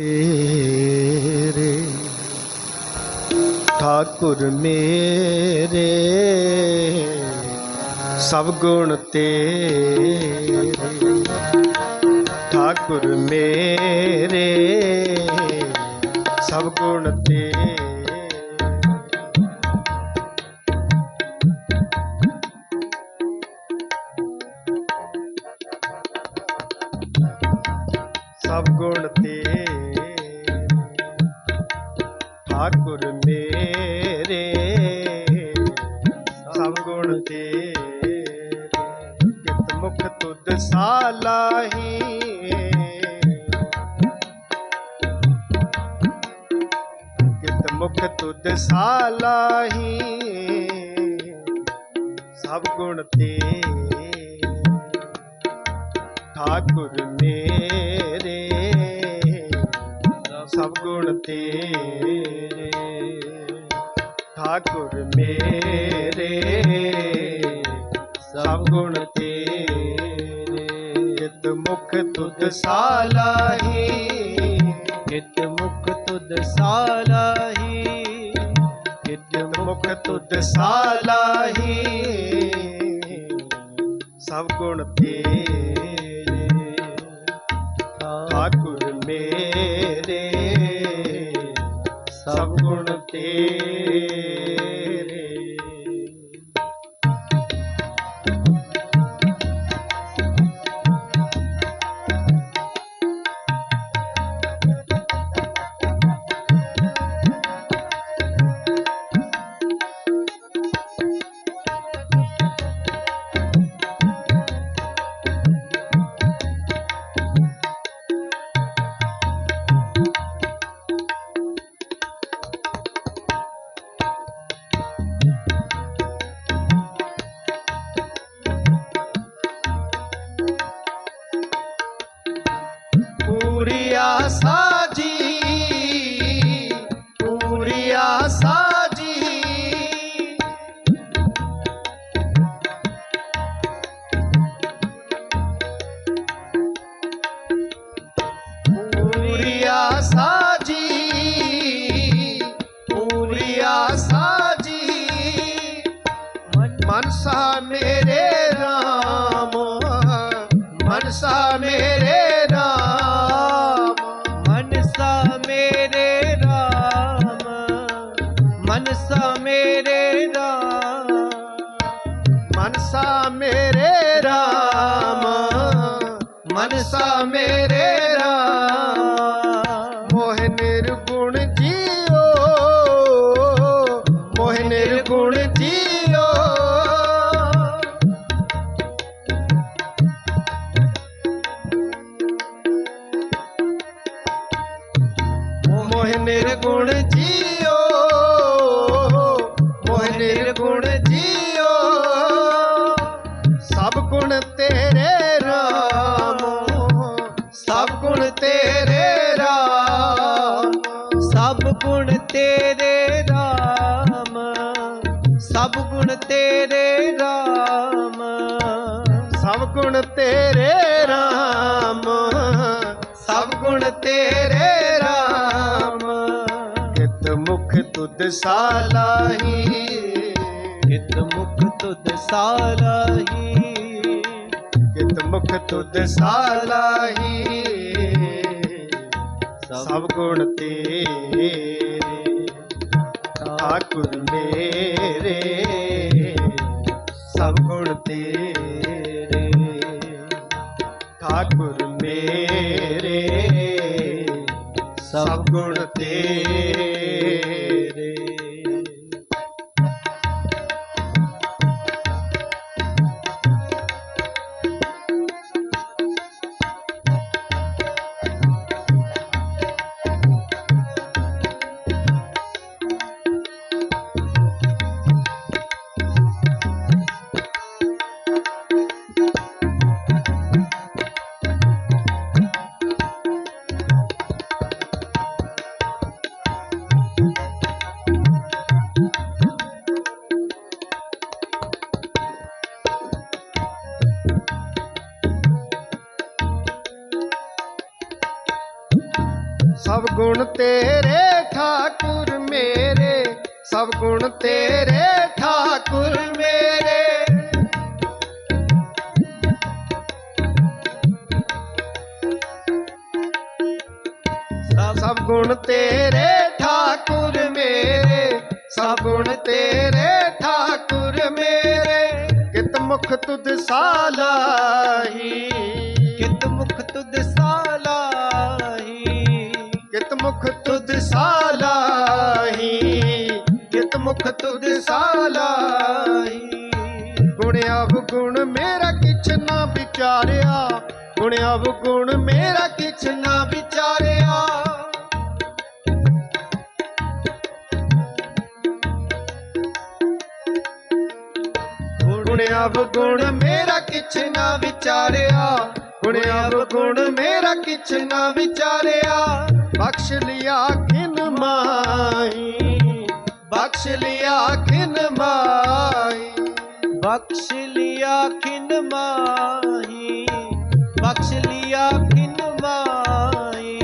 ਤੇਰੇ। ਠਾਕੁਰ ਮੇਰੇ ਸਭ ਗੁਣ ਤੇਰੇ। ਠਾਕੁਰ ਮੇਰੇ ਸਭ ਗੁਣ ਤੇਰੇ। ਸਭ ਗੁਣ ਮੁਖ ਤੁਧ ਸਾਲਾਹੀ। ਕਿਤ ਮੁਖ ਤੁਧ ਸਾਲਾਹੀ। ਸਭ ਗੁਣ ਤੇ ਠਾਕੁਰ ਮੇਰੇ। ਸਭ ਗੁਣ ਤੇਰੇ ਠਾਕੁਰ ਮੇਰੇ। ਸਭ ਗੁਣ ਤੁਧ ਸਾਲਾਹੀ, ਕਿਤ ਮੁਖ ਤੁਧ ਸਾਲਾਹੀ, ਕਿਤ ਮੁਖ ਤੁਧ ਸਾਲਾਹੀ। ਸਭ ਗੁਣ ਤੇਰੇ, ਠਾਕੁਰ ਮੇਰੇ। ਸਭ ਗੁਣ ਤੇਰੇ। পুরিয়া সা ਮਨਸਾ ਮੇਰੇ ਰਾਮ। ਮੋਹ ਨਿਰਗੁਣ ਜੀਓ। ਮੋਹ ਨਿਰਗੁਣ ਜੀਓ। ਮੋਹ ਨਿਰਗੁਣ ਜੀਓ। ਤੇਰੇ ਰਾਮ। ਸਭ ਗੁਣ ਤੇਰੇ ਰਾਮ। ਸਭ ਗੁਣ ਤੇਰੇ ਰਾਮ। ਸਭ ਗੁਣ ਤੇਰੇ ਰਾਮ। ਸਭ ਗੁਣ ਤੇਰੇ ਰਾਮ। ਕਿਤ ਮੁਖ ਤੁਧ ਸਾਲਾਹੀ ਕਿਤ ਮੁਖ ਤੁਧ ਸਾਲਾਹੀ ਕਿਤ ਮੁਖ ਤੁਧ ਸਾਲਾਹੀ ਸਭ ਗੁਣ ਤੇਰੇ ਠਾਕੁਰ ਮੇਰੇ। ਸਭ ਗੁਣ ਤੇਰੇ ਠਾਕੁਰ ਮੇਰੇ। ਸਭ ਗੁਣ ਤੇਰੇ। ਗੁਣ ਤੇਰੇ ਠਾਕੁਰ ਮੇਰੇ, ਸਭ ਗੁਣ ਤੇਰੇ ਠਾਕੁਰ ਮੇਰੇ। ਸਭ ਗੁਣ ਤੇਰੇ ਠਾਕੁਰ ਮੇਰੇ, ਸਭ ਗੁਣ ਤੇਰੇ ਠਾਕੁਰ ਮੇਰੇ। ਕਿਤ ਮੁਖ ਤੁਧ ਸਾਲਾਹੀ ਕਿਤ ਮੁਖ ਤੁਧ ਸਾਲਾਹੀ ਮੁਖ ਤੁਧ ਸਾਲਾਹੀ ਗੁਣ ਅਵਗੁਣ ਮੇਰਾ ਕਿਛ ਨਾ ਵਿਚਾਰਿਆ। ਗੁਣ ਅਵਗੁਣ ਮੇਰਾ ਕਿਛ ਨਾ ਵਿਚਾਰਿਆ। ਗੁਣ ਮੇਰਾ ਕਿਛ ਨਾ ਵਿਚਾਰਿਆ। ਗੁਣ ਮੇਰਾ ਕਿਛ ਨਾ ਵਿਚਾਰਿਆ। ਬਖਸ਼ ਲਿਆ ਖਿਨ ਮਾਈ। ਬਖਸ਼ ਲਿਆ ਖਿਨ ਮਾਹੀ ਬਖਸ਼ ਲਿਆ ਖਿਨ ਮਾਹੀ ਬਖਸ਼ ਲਿਆ ਖਿਨ ਮਾਹੀ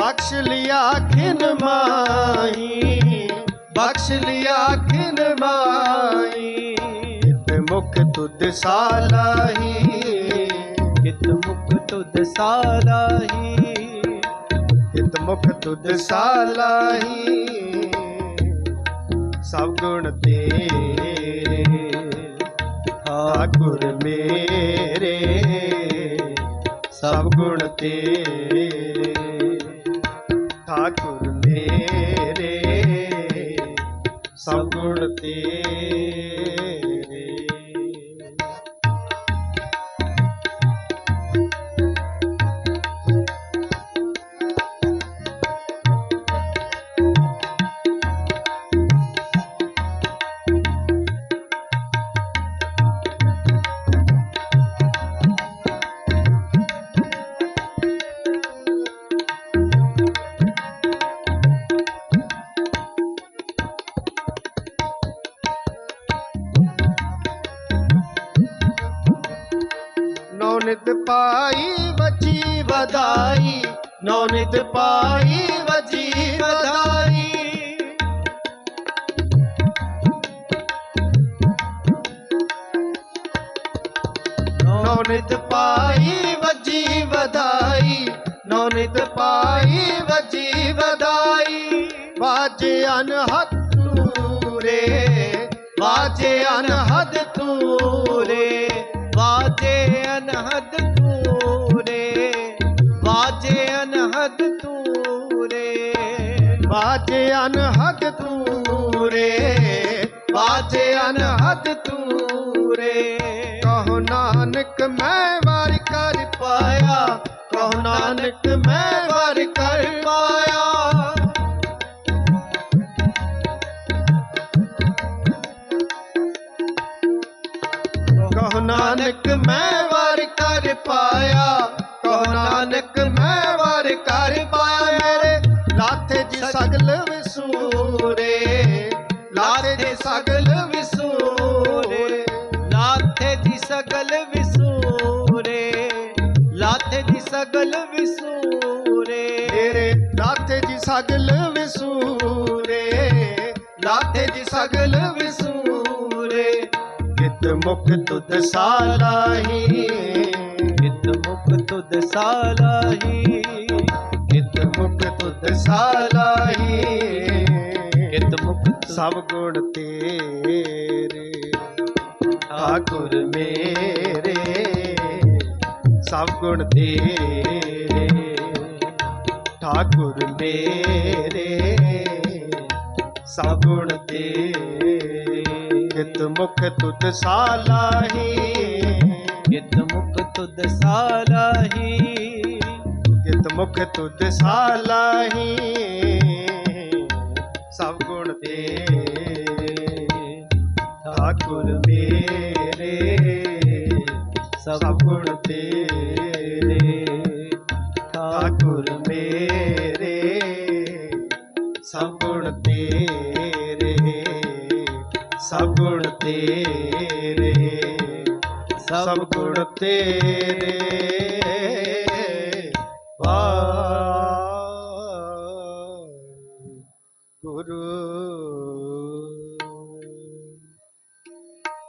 ਬਖਸ਼ ਲਿਆ ਖਿਨ ਮਾਹੀ ਬਖਸ਼ ਲਿਆ ਖਿਨ ਮਾਈ। ਤੇ ਮੁਖ ਤੁਧ ਸਾਲਾਹੀ ਕਿਤ ਮੁਖ ਤੁਧ ਸਾਲਾਹੀ ਕਿਤ ਮੁਖ ਤੁਧ ਸਾਲਾਹੀ ਸਭ ਗੁਣ ਤੇਰੇ। ਠਾਕੁਰ ਮੇਰੇ ਸਭ ਗੁਣ ਤੇਰੇ। ਠਾਕੁਰ ਮੇਰੇ ਸਭ ਗੁਣ ਤੇਰੇ। ਨੌਨਿਤ ਪਾਈ ਵਜੀ ਵਧਾਈ, ਨੌਨਿਤ ਪਾਈ ਵਜੀ ਵਧਾਈ। ਨੌ ਪਾਈ ਵਜੀ ਵਧਾਈ ਨੌ ਪਾਈ ਵਜੀ ਵਧਾਈ। ਬਾਜੇ ਅਨਹਦ ਤੂਰੇ ਬਾਜੇ ਅਨਹਦ ਤੂਰੇ ਅਨਹਦ ਤੂਰੇ, ਵਾਜੇ ਅਨਹਦ ਤੂਰੇ। ਬਾਜੇ ਅਨਹਦ ਤੂਰੇ ਬਾਜੇ ਅਨਹਦ ਤੂਰੇ। ਕਹੋ ਨਾਨਕ, ਮੈਂ ਵਾਰ ਕਰ ਪਾਇਆ। ਕਹੋ ਨਾਨਕ, ਮੈਂ ਵਿਸੂਰੇ ਲਾਥੇ ਜੀ ਸਗਲ ਵਿਸੂਰੇ, ਲਾਥੇ ਦੀ ਸਗਲ ਵਿਸੂਰੇ, ਲਾਥੇ ਦੀ ਸਗਲ ਵਿਸੂਰੇ। ਤੇਰੇ ਲਾਥੇ ਦੀ ਸਗਲ ਵਿਸੂਰੇ, ਲਾਥੇ ਦੀ ਸਗਲ ਵਿਸੂਰੇ। ਕਿਤ ਮੁਖ ਤੁਧ ਸਾਲਾਹੀ ਕਿਤ ਮੁਖ ਤੁਧ ਸਾਲਾਹੀ ਕਿਤ ਮੁਖ ਤੁਧ ਸਾਲਾਹੀ ਸਭ ਗੁਣ ਤੇਰੇ ਠਾਕੁਰ ਮੇਰੇ। ਸਭ ਗੁਣ ਤੇਰੇ ਠਾਕੁਰ ਮੇਰੇ। ਸਭ ਗੁਣ ਤੇਰੇ ਕਿਤ ਮੁਖ ਤੁਧ ਸਾਲਾਹੀ ਕਿਤ ਮੁਖ ਤੁਧ ਸਾਲਾਹੀ ਕਿਤ ਮੁਖ ਤੁਧ ਸਾਲਾਹੀ ਸਭ ਗੁਣ ਤੇਰੇ। ਠਾਕੁਰ ਮੇਰੇ, ਸਭ ਗੁਣ ਤੇਰੇ। ਠਾਕੁਰ ਮੇਰੇ, ਸਭ ਗੁਣ ਤੇਰੇ। ਸਭ ਗੁਣ ਤੇਰੇ, ਸਭ ਗੁਣ ਤੇਰੇ।